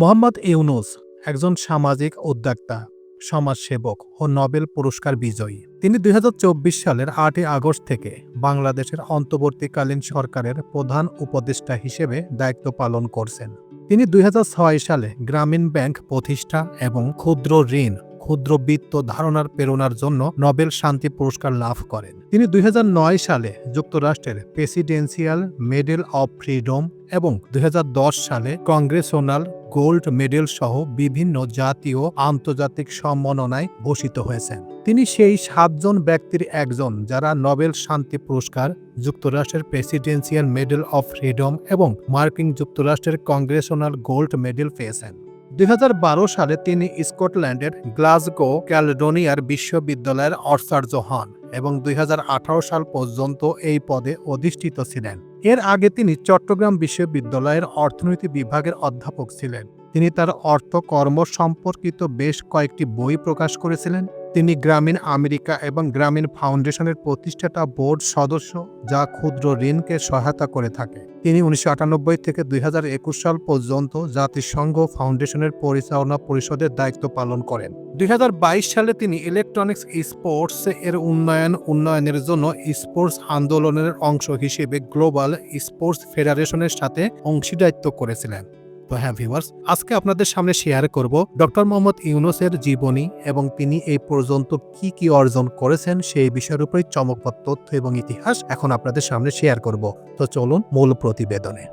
মোহাম্মদ ইউনুস, একজন সামাজিক উদ্যোক্তা, সমাজসেবক ও নোবেল পুরস্কার বিজয়ী। তিনি দুই হাজার চব্বিশ সালের আটই আগস্ট থেকে বাংলাদেশের অন্তর্বর্তীকালীন সরকারের প্রধান উপদেষ্টা হিসেবে দায়িত্ব পালন করছেন। তিনি দুই হাজার ছয় সালে গ্রামীণ ব্যাংক প্রতিষ্ঠা এবং ক্ষুদ্র ঋণ ক্ষুদ্র বিত্ত ধারণার প্রেরণার জন্য নোবেল শান্তি পুরস্কার লাভ করেন। তিনি দুই হাজার নয় সালে যুক্তরাষ্ট্রের প্রেসিডেন্সিয়াল মেডেল অব ফ্রিডম এবং দুই হাজার দশ সালে কংগ্রেসোনাল গোল্ড মেডেল সহ বিভিন্ন জাতীয় আন্তর্জাতিক সম্মাননায় ভূষিত হয়েছেন। তিনি সেই সাতজন ব্যক্তির একজন যারা নোবেল শান্তি পুরস্কার, যুক্তরাষ্ট্রের প্রেসিডেন্সিয়াল মেডেল অফ ফ্রিডম এবং মার্কিন যুক্তরাষ্ট্রের কংগ্রেসোনাল গোল্ড মেডেল পেয়েছেন। দুই হাজার বারো সালে তিনি স্কটল্যান্ডের গ্লাসগো ক্যালডোনিয়ার বিশ্ববিদ্যালয়ের অর্চার্য হন এবং দুই হাজার আঠারো সাল পর্যন্ত এই পদে অধিষ্ঠিত ছিলেন। এর আগে তিনি চট্টগ্রাম বিশ্ববিদ্যালয়ের অর্থনীতি বিভাগের অধ্যাপক ছিলেন। তিনি তার অর্থ কর্ম সম্পর্কিত বেশ কয়েকটি বই প্রকাশ করেছিলেন। তিনি গ্রামীণ আমেরিকা এবং গ্রামীণ ফাউন্ডেশনের প্রতিষ্ঠাতা বোর্ড সদস্য যা ক্ষুদ্র ঋণকে সহায়তা করে থাকে। তিনি উনিশশো আটানব্বই থেকে দুই হাজার একুশ সাল পর্যন্ত জাতিসংঘ ফাউন্ডেশনের পরিচালনা পরিষদের দায়িত্ব পালন করেন। দুই হাজার বাইশ সালে তিনি ইলেকট্রনিক্স স্পোর্টস এর উন্নয়ন, উন্নয়নের জন্য স্পোর্টস আন্দোলনের অংশ হিসেবে গ্লোবাল স্পোর্টস ফেডারেশনের সাথে অংশীদারিত্ব করেছিলেন। তো হ্যাঁ ভিউয়ার্স আজকে আপনাদের সামনে শেয়ার করব ডক্টর মোহাম্মদ ইউনুসের জীবনী এবং তিনি এই পর্যন্ত কি কি অর্জন করেছেন সেই বিষয়ের উপরে চমকপ্রদ তথ্য এবং ইতিহাস এখন আপনাদের সামনে শেয়ার করব। তো চলুন মূল প্রতিবেদনে।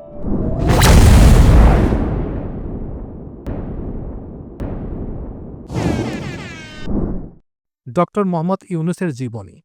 ডক্টর মোহাম্মদ ইউনুসের জীবনী।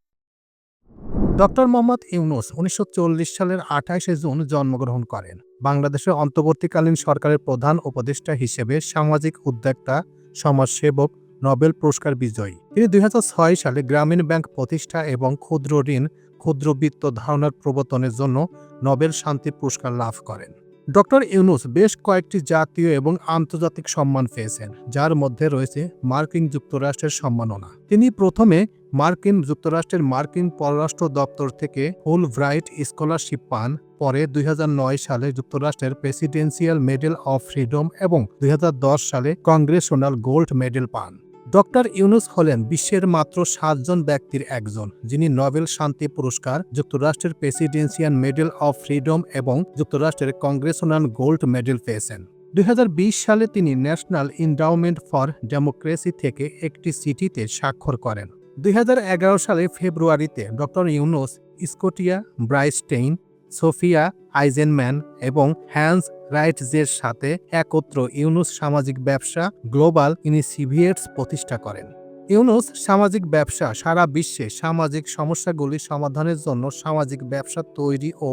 ডক্টর মোহাম্মদ ইউনুস উনিশশো চল্লিশ সালের আঠাইশে জুন জন্মগ্রহণ করেন। বাংলাদেশের অন্তর্বর্তীকালীন সরকারের প্রধান উপদেষ্টা হিসেবে সামাজিক উদ্যোক্তা, সমাজসেবক, নোবেল পুরস্কার বিজয়ী। তিনি দুই হাজার ছয় সালে গ্রামীণ ব্যাংক প্রতিষ্ঠা এবং ক্ষুদ্র ঋণ, ক্ষুদ্র বিত্ত ধারণার প্রবর্তনের জন্য নোবেল শান্তি পুরস্কার লাভ করেন। ডক্টর ইউনুস বেশ কয়েকটি জাতীয় এবং আন্তর্জাতিক সম্মান পেয়েছেন, যার মধ্যে রয়েছে মার্কিন যুক্তরাষ্ট্রের সম্মাননা। তিনি প্রথমে মার্কিন যুক্তরাষ্ট্রের মার্কিন পররাষ্ট্র দপ্তর থেকে ফুল ব্রাইট স্কলারশিপ পান, পরে দুই হাজার নয় সালে যুক্তরাষ্ট্রের প্রেসিডেন্সিয়াল মেডেল অফ ফ্রিডম এবং দুই হাজার দশ সালে কংগ্রেসোনাল গোল্ড মেডেল পান। ডক্টর ইউনুস হলেন বিশ্বের মাত্র সাতজন ব্যক্তির একজন, যিনি নোবেল শান্তি পুরস্কার, যুক্তরাষ্ট্রের প্রেসিডেন্সিয়াল মেডেল অফ ফ্রিডম এবং যুক্তরাষ্ট্রের কংগ্রেসোনাল গোল্ড মেডেল পেয়েছেন। দুই হাজার বিশ সালে তিনি ন্যাশনাল ইন্ডাউমেন্ট ফর ডেমোক্রেসি থেকে একটি সিটিতে স্বাক্ষর করেন। দুই হাজার এগারো সালে ফেব্রুয়ারিতে doctor Yunus Scotia Bristein Sophia Eisenmann এবং হ্যান্স রাইটজের সাথে একত্র ইউনুস সামাজিক ব্যবসা গ্লোবাল ইনিসিভিয়েটস প্রতিষ্ঠা করেন। ইউনুস সামাজিক ব্যবসা সারা বিশ্বে সামাজিক সমস্যাগুলি সমাধানের জন্য সামাজিক ব্যবসা তৈরি ও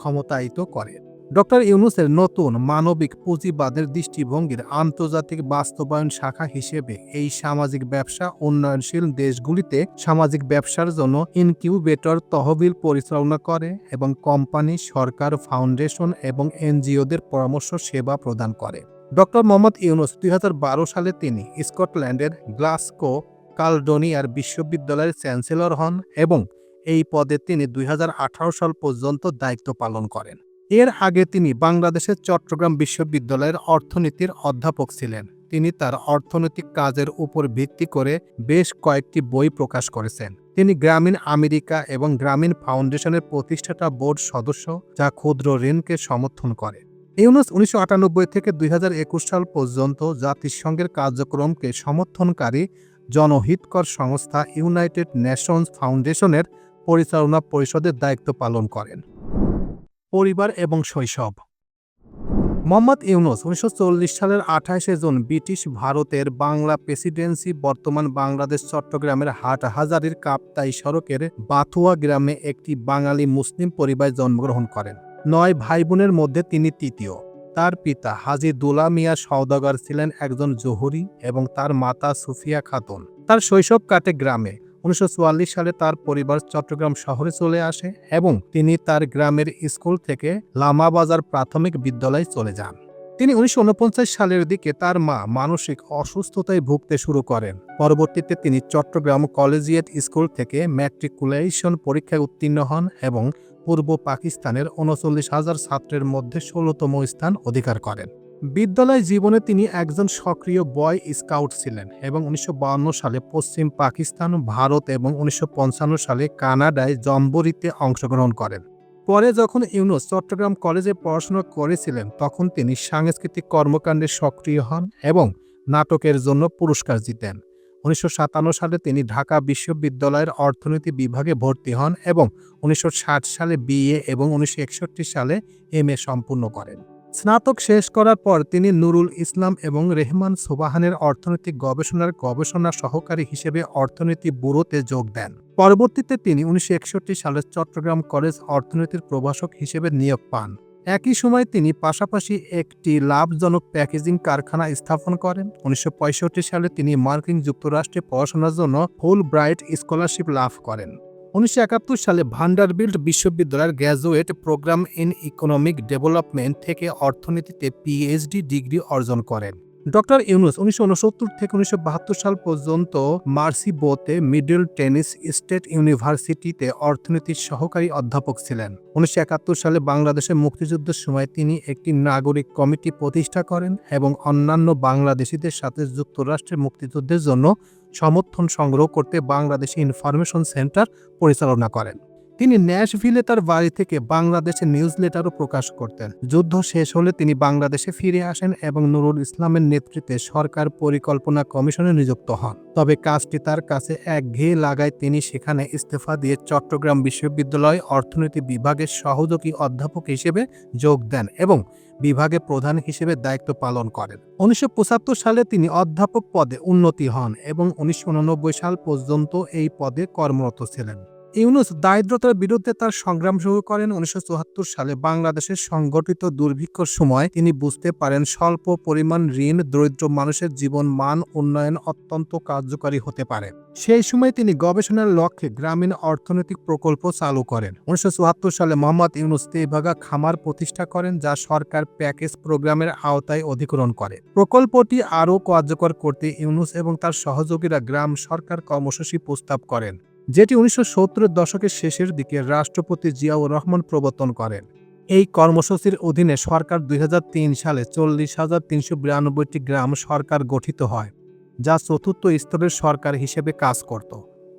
ক্ষমতায়িত করে। ডক্টর ইউনুসের নতুন মানবিক পুঁজিবাদের দৃষ্টিভঙ্গির আন্তর্জাতিক বাস্তবায়ন শাখা হিসেবে এই সামাজিক ব্যবসা উন্নয়নশীল দেশগুলিতে সামাজিক ব্যবসার জন্য ইনকিউবেটর তহবিল পরিচালনা করে এবং কোম্পানি, সরকার, ফাউন্ডেশন এবং এনজিওদের পরামর্শ সেবা প্রদান করে। ডক্টর মোহাম্মদ ইউনুস দুই হাজার বারো সালে তিনি স্কটল্যান্ডের গ্লাসকো কালডোনিয়ার বিশ্ববিদ্যালয়ের চ্যান্সেলর হন এবং এই পদে তিনি দুই হাজার আঠারো সাল পর্যন্ত দায়িত্ব পালন করেন। এর আগে তিনি বাংলাদেশের চট্টগ্রাম বিশ্ববিদ্যালয়ের অর্থনীতির অধ্যাপক ছিলেন। তিনি তার অর্থনৈতিক কাজের উপর ভিত্তি করে বেশ কয়েকটি বই প্রকাশ করেছেন। তিনি গ্রামীণ আমেরিকা এবং গ্রামীণ ফাউন্ডেশনের প্রতিষ্ঠাতা বোর্ড সদস্য, যা ক্ষুদ্র ঋণকে সমর্থন করে। ইউনুস উনিশশো থেকে দুই হাজার একুশ সাল পর্যন্ত জাতিসংঘের কার্যক্রমকে সমর্থনকারী জনহিতকর সংস্থা ইউনাইটেড নেশনস ফাউন্ডেশনের পরিচালনা পরিষদের দায়িত্ব পালন করেন। পরিবার এবং শৈশব। মোহাম্মদ ইউনুস উনিশশো চল্লিশ সালের আঠাশে জুন ব্রিটিশ ভারতের বাংলা প্রেসিডেন্সি বর্তমান বাংলাদেশ চট্টগ্রামের হাটহাজারির কাপ্তাই সড়কের বাথুয়া গ্রামে একটি বাঙালি মুসলিম পরিবারে জন্মগ্রহণ করেন। নয় ভাই বোনের মধ্যে তিনি তৃতীয়। তার পিতা হাজি দুলা মিয়া সওদাগর ছিলেন একজন জহুরি এবং তার মাতা সুফিয়া খাতুন। তার শৈশব কাটে গ্রামে। উনিশশো চুয়াল্লিশ সালে তার পরিবার চট্টগ্রাম শহরে চলে আসে এবং তিনি তার গ্রামের স্কুল থেকে লামাবাজার প্রাথমিক বিদ্যালয়ে চলে যান। তিনি উনিশশো ঊনপঞ্চাশ সালের দিকে তার মা মানসিক অসুস্থতায় ভুগতে শুরু করেন। পরবর্তীতে তিনি চট্টগ্রাম কলেজিয়েট স্কুল থেকে ম্যাট্রিকুলেশন পরীক্ষায় উত্তীর্ণ হন এবং পূর্ব পাকিস্তানের উনচল্লিশ হাজার ছাত্রের মধ্যে ষোলোতম স্থান অধিকার করেন। বিদ্যালয় জীবনে তিনি একজন সক্রিয় বয় স্কাউট ছিলেন এবং উনিশশো সালে পশ্চিম পাকিস্তান, ভারত এবং উনিশশো পঞ্চান্ন সালে কানাডায় জম্বরিতে অংশগ্রহণ করেন। পরে যখন ইউনুস চট্টগ্রাম কলেজে পড়াশোনা করেছিলেন, তখন তিনি সাংস্কৃতিক কর্মকাণ্ডে সক্রিয় হন এবং নাটকের জন্য পুরস্কার জিতেন। উনিশশো সাতান্ন সালে তিনি ঢাকা বিশ্ববিদ্যালয়ের অর্থনীতি বিভাগে ভর্তি হন এবং উনিশশো ষাট সালে বিএ এবং উনিশশো একষট্টি সালে এম সম্পূর্ণ করেন। স্নাতক শেষ করার পর তিনি নুরুল ইসলাম এবং রেহমান সোবাহানের অর্থনৈতিক গবেষণার গবেষণা সহকারী হিসেবে অর্থনীতি ব্যুরোতে যোগ দেন। পরবর্তীতে তিনি উনিশশো একষট্টি সালে চট্টগ্রাম কলেজ অর্থনীতির প্রভাষক হিসেবে নিয়োগ পান। একই সময় তিনি পাশাপাশি একটি লাভজনক প্যাকেজিং কারখানা স্থাপন করেন। উনিশশো পঁয়ষট্টি সালে তিনি মার্কিন যুক্তরাষ্ট্রে পড়াশোনার জন্য ফুল ব্রাইট স্কলারশিপ লাভ করেন। উনিশশো একাত্তর সালে ভান্ডারবিল্ট বিশ্ববিদ্যালয়ের graduate program in economic development থেকে অর্থনীতিতে পিএইচডি ডিগ্রি অর্জন করেন। ডক্টর ইউনুস উনিশশো উনসত্তর থেকে উনিশশো বাহাত্তর সাল পর্যন্ত মার্সিবোতে মিডল টেনিস স্টেট ইউনিভার্সিটিতে অর্থনীতির সহকারী অধ্যাপক ছিলেন। উনিশশো একাত্তর সালে বাংলাদেশের মুক্তিযুদ্ধের সময় তিনি একটি নাগরিক কমিটি প্রতিষ্ঠা করেন এবং অন্যান্য বাংলাদেশিদের সাথে যুক্তরাষ্ট্রের মুক্তিযুদ্ধের জন্য সমর্থন সংগ্রহ করতে বাংলাদেশ ইনফরমেশন সেন্টার পরিচালনা করেন। তিনি ন্যাশভিলে তার বাড়ি থেকে বাংলাদেশে নিউজ লেটারও প্রকাশ করতেন। যুদ্ধ শেষ হলে তিনি বাংলাদেশে ফিরে আসেন এবং নুরুল ইসলামের নেতৃত্বে সরকার পরিকল্পনা কমিশনে নিযুক্ত হন। তবে কাজটি তার কাছে একঘেয়ে লাগায় তিনি সেখানে ইস্তফা দিয়ে চট্টগ্রাম বিশ্ববিদ্যালয় অর্থনীতি বিভাগের সহযোগী অধ্যাপক হিসেবে যোগ দেন এবং বিভাগে প্রধান হিসেবে দায়িত্ব পালন করেন। উনিশশো পঁচাত্তর সালে তিনি অধ্যাপক পদে উন্নতি হন এবং উনিশশো সাল পর্যন্ত এই পদে কর্মরত ছিলেন। ইউনুস দারিদ্রতার বিরুদ্ধে তার সংগ্রাম শুরু করেন উনিশশো চুয়াত্তর সালে। বাংলাদেশের সংগঠিত দুর্ভিক্ষর সময় তিনি বুঝতে পারেন স্বল্প পরিমাণ ঋণ দরিদ্র মানুষের জীবন মান উন্নয়ন অত্যন্ত কার্যকরী হতে পারে। সেই সময় তিনি গবেষণার লক্ষ্যে গ্রামীণ অর্থনৈতিক প্রকল্প চালু করেন। উনিশশো সালে মোহাম্মদ ইউনুস তেভাগা খামার প্রতিষ্ঠা করেন, যা সরকার প্যাকেজ প্রোগ্রামের আওতায় অধিগ্রহণ করে। প্রকল্পটি আরও কার্যকর করতে ইউনুস এবং তার সহযোগীরা গ্রাম সরকার কর্মসূচি প্রস্তাব করেন। যেটি উনিশশো দশকের শেষের দিকে রাষ্ট্রপতি জিয়াউর রহমান প্রবর্তন করেন। এই কর্মসূচির অধীনে সরকার দুই হাজার তিন সালে চল্লিশ হাজার তিনশো বিরানব্বইটি গ্রাম সরকার গঠিত হয়, যা চতুর্থ স্তরের সরকার হিসেবে কাজ করত।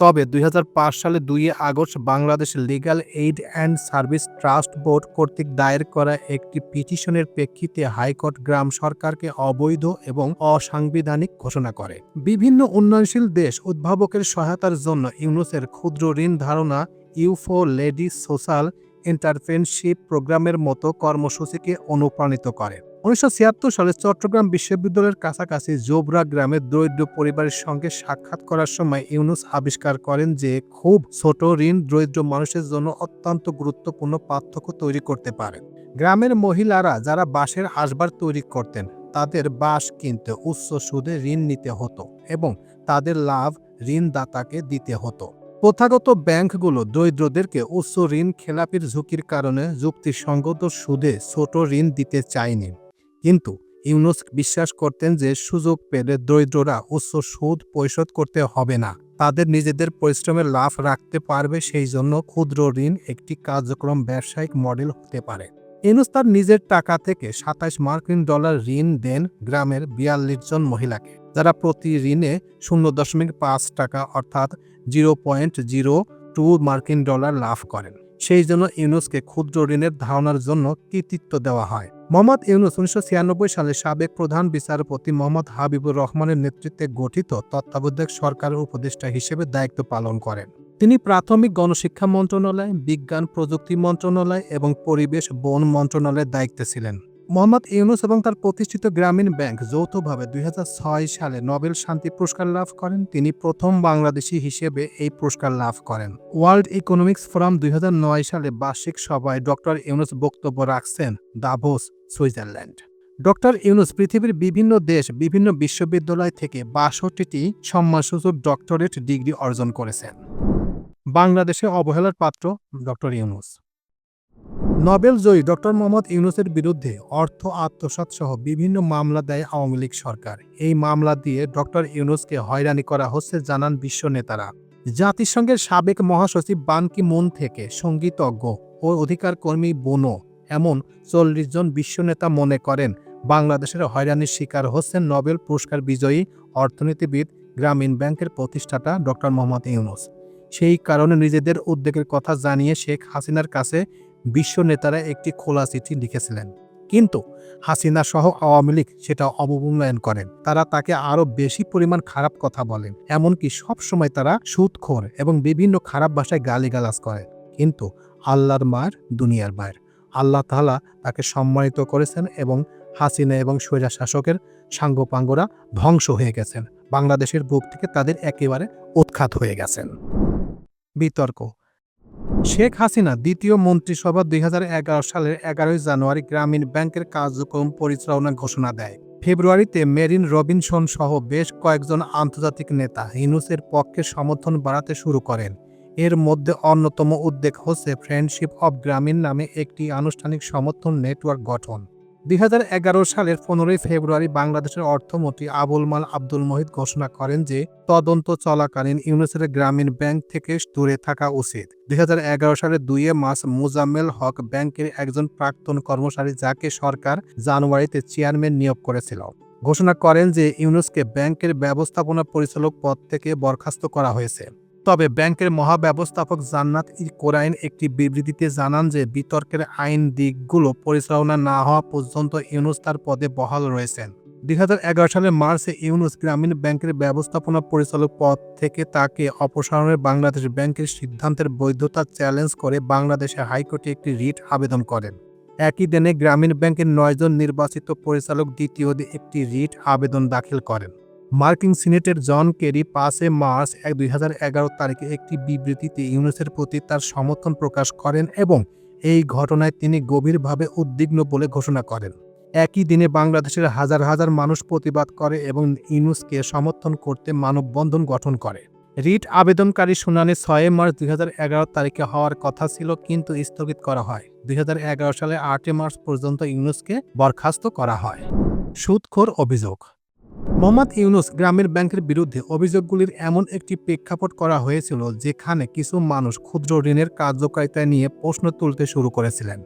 তবে দুই হাজার পাঁচ সালে দুই August Bangladesh legal aid and service trust board কর্তৃক দায়ের করা একটি পিটিশনের প্রেক্ষিতে হাইকোর্ট গ্রাম সরকারকে অবৈধ এবং অসাংবিধানিক ঘোষণা করে। বিভিন্ন উন্নয়নশীল দেশ উদ্ভাবকের সহায়তার জন্য ইউনুসের ক্ষুদ্র ঋণ ধারণা ইউফো লেডি সোশ্যাল এন্টারপ্রেনশিপ প্রোগ্রামের মতো কর্মসূচিকে অনুপ্রাণিত করে। উনিশশো ছিয়াত্তর সালে চট্টগ্রাম বিশ্ববিদ্যালয়ের কাছাকাছি জোবরা গ্রামের দরিদ্র পরিবারের সঙ্গে সাক্ষাৎ করার সময় ইউনুস আবিষ্কার করেন যে খুব ছোট ঋণ দরিদ্র মানুষের জন্য অত্যন্ত গুরুত্বপূর্ণ পার্থক্য তৈরি করতে পারে। গ্রামের মহিলারা যারা বাঁশের আসবার তৈরি করতেন, তাদের বাঁশ কিনতে উচ্চ সুদে ঋণ নিতে হতো এবং তাদের লাভ ঋণদাতাকে দিতে হতো। প্রথাগত ব্যাংকগুলো দরিদ্রদেরকে উচ্চ ঋণ, খেলাপির ঝুঁকির কারণে যুক্তিসঙ্গত সুদে ছোট ঋণ দিতে চায়নি। কিন্তু ইউনুস বিশ্বাস করতেন যে সুযোগ পেলে দরিদ্ররা উচ্চ সুদ পরিশোধ করতে হবে না। তাদের নিজেদের পরিশ্রমের লাভ রাখতে পারবে সেই জন্য ক্ষুদ্র ঋণ একটি কার্যক্রম ব্যবসায়িক মডেল হতে পারে। ইউনুস তার নিজের টাকা থেকে সাতাশ মার্কিন ডলার ঋণ দেন গ্রামের বিয়াল্লিশ জন মহিলাকে, যারা প্রতি ঋণে শূন্য দশমিক পাঁচ টাকা অর্থাৎ জিরো পয়েন্ট জিরো টু মার্কিন ডলার লাভ করেন। সেই জন্য ইউনুসকে ক্ষুদ্র ঋণের ধারণার জন্য কৃতিত্ব দেওয়া হয়। মোহাম্মদ ইউনুস উনিশশো ছিয়ানব্বই সালে সাবেক প্রধান বিচারপতি মোহাম্মদ হাবিবুর রহমানের নেতৃত্বে গঠিত তত্ত্বাবধায়ক সরকারের উপদেষ্টা হিসেবে দায়িত্ব পালন করেন। তিনি প্রাথমিক গণশিক্ষা মন্ত্রণালয়, বিজ্ঞান প্রযুক্তি মন্ত্রণালয় এবং পরিবেশ বন মন্ত্রণালয়ের দায়িত্বে ছিলেন। মোহাম্মদ ইউনুস এবং তার প্রতিষ্ঠিত গ্রামীণ ব্যাংক যৌথভাবে দুই হাজার ছয় সালে নোবেল শান্তি পুরস্কার লাভ করেন। তিনি প্রথম বাংলাদেশি হিসেবে এই পুরস্কার লাভ করেন। ওয়ার্ল্ড ইকোনমিক্স ফোরাম দুই হাজার নয় সালে বার্ষিক সভায় ডক্টর ইউনুস বক্তব্য রাখছেন দাভোস, সুইজারল্যান্ড। ডক্টর ইউনুস পৃথিবীর বিভিন্ন দেশ, বিভিন্ন বিশ্ববিদ্যালয় থেকে বাষট্টিটি সম্মানসূচক ডক্টরেট ডিগ্রি অর্জন করেছেন। বাংলাদেশে অবহেলার পাত্র ডক্টর ইউনুস। নোবেল জয়ী ডক্টর মোহাম্মদ ইউনুসের বিরুদ্ধে অর্থ আত্মসাৎ সহ বিভিন্ন মামলা দেয় আওয়ামী লীগ সরকার। এই মামলা দিয়ে ডক্টর ইউনুসকে হয়রানি করা হচ্ছে, জানান বিশ্ব নেতারা। জাতিসংঘের সাবেক মহাসচিব বান কি মুন থেকে সঙ্গীতজ্ঞ ও অধিকার কর্মী বোনো এমন চল্লিশ জন বিশ্ব নেতা মনে করেন বাংলাদেশের হয়রানির শিকার হচ্ছেন নোবেল পুরস্কার বিজয়ী অর্থনীতিবিদ গ্রামীণ ব্যাংকের প্রতিষ্ঠাতা ডক্টর মোহাম্মদ ইউনুস। সেই কারণে নিজেদের উদ্বেগের কথা জানিয়ে শেখ হাসিনার কাছে বিশ্ব নেতারা একটি খোলা চিঠি লিখেছিলেন। কিন্তু হাসিনা সহ আওয়ামী লীগ সেটা অবমূল্যায়ন করেন। তারা তাকে আরও বেশি পরিমাণ খারাপ কথা বলেন, এমনকি সবসময় তারা সুদখোর এবং বিভিন্ন খারাপ ভাষায় গালিগালাজ করেন। কিন্তু আল্লাহর মায়ের দুনিয়ার মায়ের। আল্লাহ তাআলা তাকে সম্মানিত করেছেন এবং হাসিনা এবং স্বৈরা শাসকের সাঙ্গপাঙ্গরা ধ্বংস হয়ে গেছেন। বাংলাদেশের বুক থেকে তাদের একেবারে উৎখাত হয়ে গেছেন। বিতর্ক শেখ হাসিনা দ্বিতীয় মন্ত্রিসভা দুই হাজার এগারো সালের এগারোই জানুয়ারি গ্রামীণ ব্যাংকের কার্যক্রম পরিচালনা ঘোষণা দেয়। ফেব্রুয়ারিতে মেরিন রবিনসন সহ বেশ কয়েকজন আন্তর্জাতিক নেতা হিনুসের পক্ষে সমর্থন বাড়াতে শুরু করেন। এর মধ্যে অন্যতম উদ্যোগ হচ্ছে ফ্রেন্ডশিপ অব গ্রামীণ নামে একটি আনুষ্ঠানিক সমর্থন নেটওয়ার্ক গঠন। দুই হাজার এগারো সালের পনেরোই ফেব্রুয়ারি বাংলাদেশের অর্থমন্ত্রী আবুল মাল আব্দুল মহিদ ঘোষণা করেন যে তদন্ত চলাকালীন ইউনুসের গ্রামীণ ব্যাংক থেকে দূরে থাকা উচিত। দুই হাজার এগারো সালের দুইয়ে মাস মুজাম্মেল হক ব্যাংকের একজন প্রাক্তন কর্মচারী যাকে সরকার জানুয়ারিতে চেয়ারম্যান নিয়োগ করেছিল, ঘোষণা করেন যে ইউনুসকে ব্যাংকের ব্যবস্থাপনা পরিচালক পদ থেকে বরখাস্ত করা হয়েছে। তবে ব্যাংকের মহাব্যবস্থাপক জান্নাত ই কোরাইন একটি বিবৃতিতে জানান যে, বিতর্কের আইন দিকগুলো পরিচালনা না হওয়া পর্যন্ত ইউনুস তার পদে বহাল রয়েছেন। দুই হাজার এগারো সালের মার্চে ইউনুস গ্রামীণ ব্যাংকের ব্যবস্থাপনা পরিচালক পদ থেকে তাকে অপসারণের বাংলাদেশ ব্যাংকের সিদ্ধান্তের বৈধতা চ্যালেঞ্জ করে বাংলাদেশে হাইকোর্টে একটি রিট আবেদন করেন। একই দিনে গ্রামীণ ব্যাংকের নয়জন নির্বাচিত পরিচালক দ্বিতীয় একটি রিট আবেদন দাখিল করেন। মার্কিন সিনেটের জন কেরি পাঁচে মার্চ এক দুই তারিখে একটি বিবৃতিতে ইউনুসের প্রতি তার সমর্থন প্রকাশ করেন এবং এই ঘটনায় তিনি গভীরভাবে উদ্বিগ্ন বলে ঘোষণা করেন। একই দিনে বাংলাদেশের হাজার হাজার মানুষ প্রতিবাদ করে এবং ইউনুসকে সমর্থন করতে মানববন্ধন গঠন করে। রিট আবেদনকারী শুনানি ছয় মার্চ দুই হাজার এগারো তারিখে হওয়ার কথা ছিল কিন্তু স্থগিত করা হয়। দুই হাজার এগারো সালে আটই মার্চ পর্যন্ত ইউনুসকে বরখাস্ত করা হয়। সুদখোর অভিযোগ। মোহাম্মদ ইউনুস গ্রামের ব্যাংকের বিরুদ্ধে অভিযোগগুলির এমন একটি প্রেক্ষাপট করা হয়েছিল যেখানে কিছু মানুষ ক্ষুদ্র ঋণের কার্যকারিতা নিয়ে প্রশ্ন তুলতে শুরু করেছিলেন।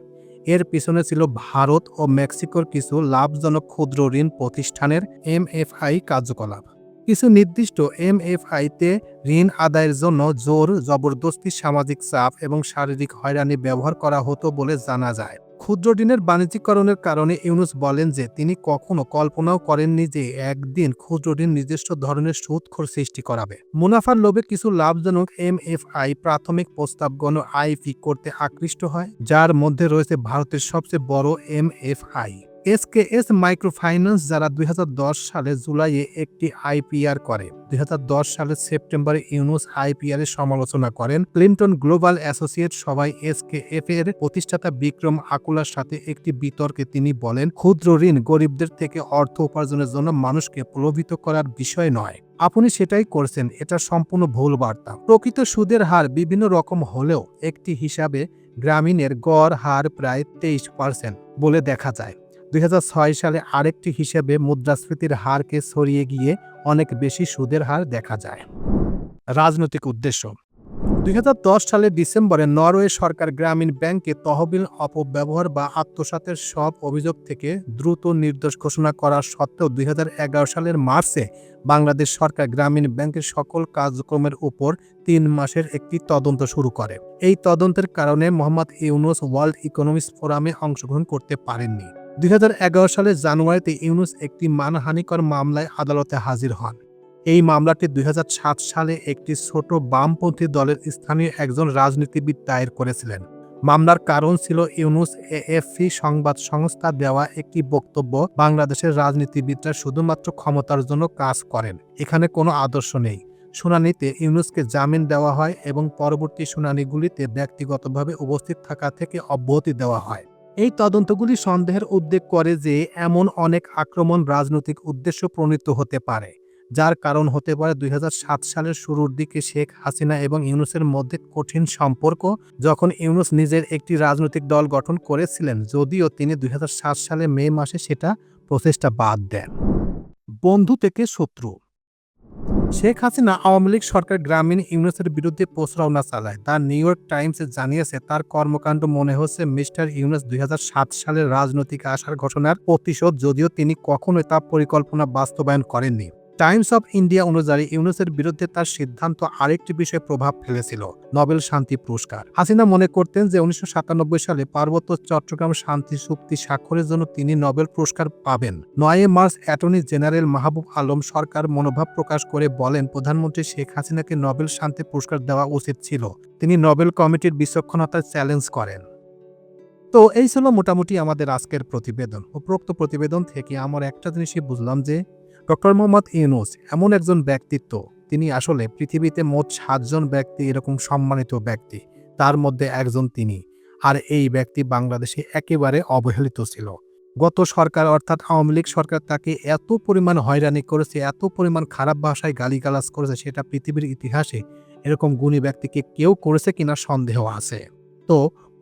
এর পিছনে ছিল ভারত ও মেক্সিকোর কিছু লাভজনক ক্ষুদ্র ঋণ প্রতিষ্ঠানের এমএফআই কার্যকলাপ। কিছু নির্দিষ্ট এম এমএফআইতে ঋণ আদায়ের জন্য জোর, জবরদস্তি, সামাজিক চাপ এবং শারীরিক হয়রানি ব্যবহার করা হতো বলে জানা যায়। ক্ষুদ্র ঋণের বাণিজ্যিকরণের কারণে ইউনুস বলেন যে তিনি কখনো কল্পনাও করেননি যে একদিন ক্ষুদ্র ঋণ নির্দিষ্ট ধরনের সুদখোর সৃষ্টি করাবে। মুনাফার লোভে কিছু লাভজনক এম এফ আই প্রাথমিক প্রস্তাবগণ আইপি করতে আকৃষ্ট হয়, যার মধ্যে রয়েছে ভারতের সবচেয়ে বড় এমএফআই। এসকেএস মাইক্রোফাইন্যান্স যারা দুই হাজার দশ সালে জুলাইয়ে একটি আইপিআর করে, দুই সালের সেপ্টেম্বরে ইউনুস আইপিআর এর সমালোচনা করেন। ক্লিন্টন গ্লোবাল অ্যাসোসিয়েট সবাই এসকেএফ এর প্রতিষ্ঠাতা বিক্রম আকুলার সাথে একটি বিতর্কে তিনি বলেন, ক্ষুদ্র ঋণ গরিবদের থেকে অর্থ উপার্জনের জন্য মানুষকে প্রলোভিত করার বিষয় নয়। আপনি সেটাই করছেন, এটা সম্পূর্ণ ভুল বার্তা। প্রকৃত সুদের হার বিভিন্ন রকম হলেও একটি হিসাবে গ্রামীণের গড় হার প্রায় তেইশ পার্সেন্ট বলে দেখা যায়। দুই হাজার ছয় সালে আরেকটি হিসেবে মুদ্রাস্ফীতির হারকে সরিয়ে গিয়ে অনেক বেশি সুদের হার দেখা যায়। রাজনৈতিক উদ্দেশ্য। দুই হাজার দশ সালের ডিসেম্বরে নরওয়ে সরকার গ্রামীণ ব্যাংকে তহবিল অপব্যবহার বা আত্মসাতের সব অভিযোগ থেকে দ্রুত নির্দোষ ঘোষণা করা সত্ত্বেও দুই হাজার এগারো সালের মার্চে বাংলাদেশ সরকার গ্রামীণ ব্যাংকের সকল কার্যক্রমের উপর তিন মাসের একটি তদন্ত শুরু করে। এই তদন্তের কারণে মোহাম্মদ ইউনুস ওয়ার্ল্ড ইকোনমিক্স ফোরামে অংশগ্রহণ করতে পারেননি। দুই হাজার এগারো সালের জানুয়ারিতে ইউনুস একটি মানহানিকর মামলায় আদালতে হাজির হন। এই মামলাটি দুই হাজার সাত সালে একটি ছোট বামপন্থী দলের স্থানীয় একজন রাজনীতিবিদ দায়ের করেছিলেন। মামলার কারণ ছিল ইউনুস এএফপি সংবাদ সংস্থা দেওয়া একটি বক্তব্য, বাংলাদেশের রাজনীতিবিদরা শুধুমাত্র ক্ষমতার জন্য কাজ করেন, এখানে কোনো আদর্শ নেই। শুনানিতে ইউনুসকে জামিন দেওয়া হয় এবং পরবর্তী শুনানিগুলিতে ব্যক্তিগতভাবে উপস্থিত থাকা থেকে অব্যাহতি দেওয়া হয়। এই তদন্তগুলি সন্দেহের উদ্বেগ করে যে এমন অনেক আক্রমণ রাজনৈতিক উদ্দেশ্য প্রণীত হতে পারে, যার কারণ হতে পারে দুই হাজার সাত সালের শুরুর দিকে শেখ হাসিনা এবং ইউনুসের মধ্যে কঠিন সম্পর্ক যখন ইউনুস নিজের একটি রাজনৈতিক দল গঠন করেছিলেন, যদিও তিনি দুই হাজার সাত সালে মে মাসে সেটা প্রচেষ্টা বাদ দেন। বন্ধু থেকে শত্রু শেখ হাসিনা আওয়ামী লীগ সরকার গ্রামীণ ইউনুসের বিরুদ্ধে প্রচারণা চালায়। তা নিউ ইয়র্ক টাইমসে জানিয়েছে, তার কর্মকাণ্ড মনে হচ্ছে মিস্টার ইউনুস দুই সালের রাজনৈতিক আসার ঘটনার প্রতিশোধ, যদিও তিনি কখনোই তা পরিকল্পনা বাস্তবায়ন করেননি। টাইমস অফ ইন্ডিয়া অনুযায়ী ইউনুসের বিরুদ্ধে তার সিদ্ধান্ত আরেকটি বিষয়ে প্রভাব ফেলেছিল, নোবেল শান্তি পুরস্কার। হাসিনা মনে করতেন যে উনিশশো সাতানব্বই সালে পার্বত্য চট্টগ্রাম শান্তি চুক্তি স্বাক্ষরের জন্য তিনি নোবেল পুরস্কার পাবেন। নয় March attorney general Mahbub Alam সরকার মনোভাব প্রকাশ করে বলেন, প্রধানমন্ত্রী শেখ হাসিনাকে নোবেল শান্তি পুরস্কার দেওয়া উচিত ছিল। তিনি নোবেল কমিটির বিচক্ষণতা চ্যালেঞ্জ করেন। তো এই ছিল মোটামুটি আমাদের আজকের প্রতিবেদন। উপরোক্ত প্রতিবেদন থেকে আমার একটা জিনিসই বুঝলাম যে ডক্টর মোহাম্মদ ইউনুস এমন একজন ব্যক্তিত্ব। তিনি আসলে পৃথিবীতে মোট সাতজন ব্যক্তি এরকম সম্মানিত ব্যক্তি, তার মধ্যে একজন তিনি। আর এই ব্যক্তি বাংলাদেশে একেবারে অবহেলিত ছিল। গত সরকার অর্থাৎ আওয়ামী লীগ সরকার তাকে এত পরিমাণ হয়রানি করেছে, এত পরিমাণ খারাপ ভাষায় গালিগালাজ করেছে, সেটা পৃথিবীর ইতিহাসে এরকম গুণী ব্যক্তিকে কেউ করেছে কিনা সন্দেহ আছে। তো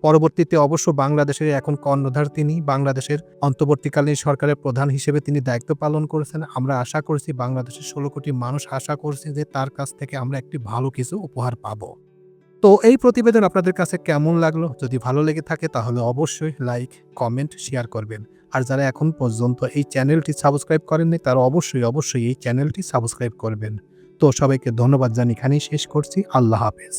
পরবর্তীতে অবশ্য বাংলাদেশের এখন কর্ণধার তিনি। বাংলাদেশের অন্তর্বর্তীকালীন সরকারের প্রধান হিসেবে তিনি দায়িত্ব পালন করেছেন। আমরা আশা করছি বাংলাদেশের ষোলো কোটি মানুষ আশা করছে যে তার কাছ থেকে আমরা একটি ভালো কিছু উপহার পাব। তো এই প্রতিবেদন আপনাদের কাছে কেমন লাগল? যদি ভালো লেগে থাকে তাহলে অবশ্যই লাইক, কমেন্ট, শেয়ার করবেন। আর যারা এখন পর্যন্ত এই চ্যানেলটি সাবস্ক্রাইব করেননি, তারা অবশ্যই অবশ্যই এই চ্যানেলটি সাবস্ক্রাইব করবেন। তো সবাইকে ধন্যবাদ জানি এখানেই শেষ করছি। আল্লাহ হাফেজ।